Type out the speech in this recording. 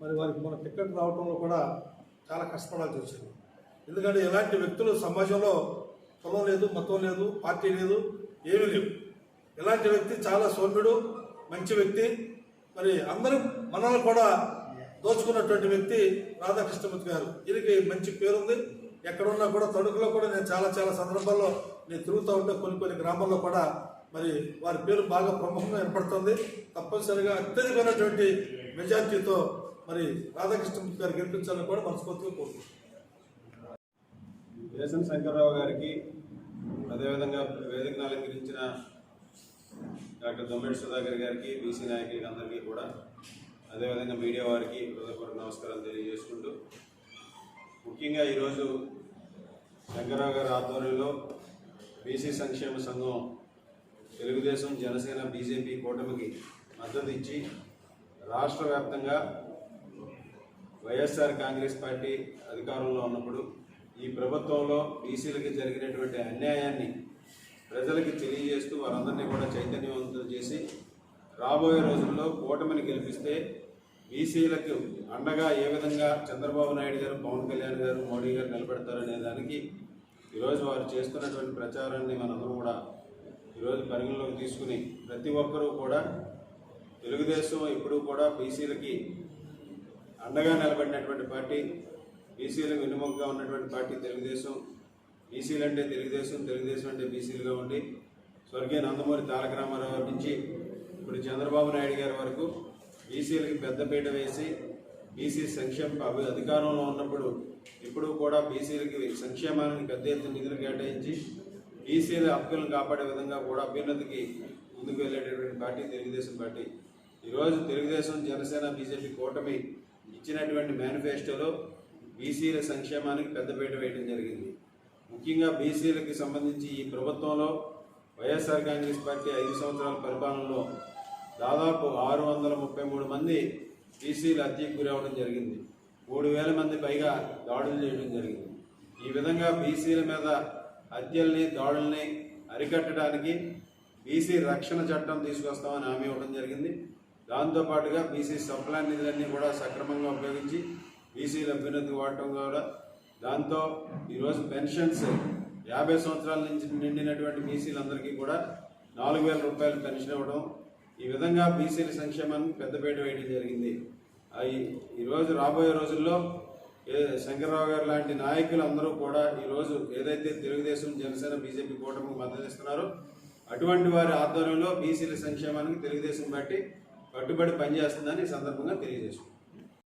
మరి వారికి మన టికెట్ రావడంలో కూడా చాలా కష్టపడాల్సి వచ్చింది. ఎందుకంటే ఇలాంటి వ్యక్తులు సమాజంలో కులం లేదు మతం లేదు పార్టీ లేదు ఏమీ లేవు. ఇలాంటి వ్యక్తి చాలా సౌమ్యుడు మంచి వ్యక్తి. మరి అందరూ మనల్ని కూడా దోచుకున్నటువంటి వ్యక్తి రాధాకృష్ణమూర్తి గారు. వీరికి మంచి పేరుంది. ఎక్కడున్నా కూడా తణుకులో కూడా నేను చాలా చాలా సందర్భాల్లో నేను తిరుగుతూ ఉంటే కొన్ని కొన్ని గ్రామాల్లో కూడా మరి వారి పేరు బాగా ప్రముఖంగా వినపడుతుంది. తప్పనిసరిగా అత్యధికమైనటువంటి మెజార్టీతో మరి రాధాకృష్ణమూర్తి గారు గెలిపించాలని కూడా మనస్ఫూర్తిగా కోరుకుంటున్నాం. దేశం శంకర్రావు గారికి అదేవిధంగా వేదికను అలంకరించిన డాక్టర్ దొమ్మిడి సుధాకర్ గారికి బీసీ నాయకులకి అందరికీ కూడా అదేవిధంగా మీడియా వారికి హృదయపూర్వక నమస్కారాలు తెలియజేసుకుంటూ ముఖ్యంగా ఈరోజు శంకర్రావు గారి ఆధ్వర్యంలో బీసీ సంక్షేమ సంఘం తెలుగుదేశం జనసేన బీజేపీ కూటమికి మద్దతు ఇచ్చి రాష్ట్ర వ్యాప్తంగా వైఎస్ఆర్ కాంగ్రెస్ పార్టీ అధికారంలో ఉన్నప్పుడు ఈ ప్రభుత్వంలో బీసీలకి జరిగినటువంటి అన్యాయాన్ని ప్రజలకి తెలియజేస్తూ వారందరినీ కూడా చైతన్యవంతులు చేసి రాబోయే రోజుల్లో కూటమిని గెలిపిస్తే బీసీలకు అండగా ఏ విధంగా చంద్రబాబు నాయుడు గారు పవన్ కళ్యాణ్ గారు మోడీ గారు నిలబెడతారనే దానికి ఈరోజు వారు చేస్తున్నటువంటి ప్రచారాన్ని మనందరం కూడా ఈరోజు పరిగణలోకి తీసుకుని ప్రతి ఒక్కరూ కూడా తెలుగుదేశం ఎప్పుడూ కూడా బీసీలకి అండగా నిలబడినటువంటి పార్టీ బీసీలకు వెన్నుముకగా ఉన్నటువంటి పార్టీ తెలుగుదేశం బీసీలు అంటే తెలుగుదేశం తెలుగుదేశం అంటే బీసీలుగా ఉండి స్వర్గీయ నందమూరి తారక రామారావు గారి నుంచి ఇప్పుడు చంద్రబాబు నాయుడు గారి వరకు బీసీలకి పెద్దపీట వేసి బీసీ సంక్షేమ అభి అధికారంలో ఉన్నప్పుడు ఇప్పుడు కూడా బీసీలకి సంక్షేమానికి పెద్ద ఎత్తున నిధులు కేటాయించి బీసీల హక్కులను కాపాడే విధంగా కూడా అభ్యున్నతికి ముందుకు వెళ్ళేటటువంటి పార్టీ తెలుగుదేశం పార్టీ. ఈరోజు తెలుగుదేశం జనసేన బీజేపీ కూటమి ఇచ్చినటువంటి మేనిఫెస్టోలో బీసీల సంక్షేమానికి పెద్దపీట వేయడం జరిగింది. ముఖ్యంగా బీసీలకి సంబంధించి ఈ ప్రభుత్వంలో వైఎస్ఆర్ కాంగ్రెస్ పార్టీ ఐదు సంవత్సరాల పరిపాలనలో దాదాపు ఆరు వందల ముప్పై మూడు మంది బీసీలు హత్యకు గురవడం జరిగింది. మూడు వేల మంది పైగా దాడులు చేయడం జరిగింది. ఈ విధంగా బీసీల మీద హత్యల్ని దాడుల్ని అరికట్టడానికి బీసీ రక్షణ చట్టం తీసుకొస్తామని హామీ ఇవ్వడం జరిగింది. దాంతోపాటుగా బీసీ సప్లా నిధులన్నీ కూడా సక్రమంగా ఉపయోగించి బీసీల అభ్యున్నతి వాడటం కూడా. దాంతో ఈరోజు పెన్షన్స్ యాభై సంవత్సరాల నుంచి నిండినటువంటి బీసీలందరికీ కూడా నాలుగు వేల రూపాయలు పెన్షన్ ఇవ్వడం. ఈ విధంగా బీసీల సంక్షేమానికి పెద్దపేట వేయడం జరిగింది. ఈరోజు రాబోయే రోజుల్లో శంకర్రావు గారు లాంటి నాయకులు అందరూ కూడా ఈరోజు ఏదైతే తెలుగుదేశం జనసేన బీజేపీ కూటమికి మద్దతు ఇస్తున్నారో అటువంటి వారి ఆధ్వర్యంలో బీసీల సంక్షేమానికి తెలుగుదేశం పార్టీ కట్టుబడి పనిచేస్తుందని ఈ సందర్భంగా తెలియజేసుకుంటాం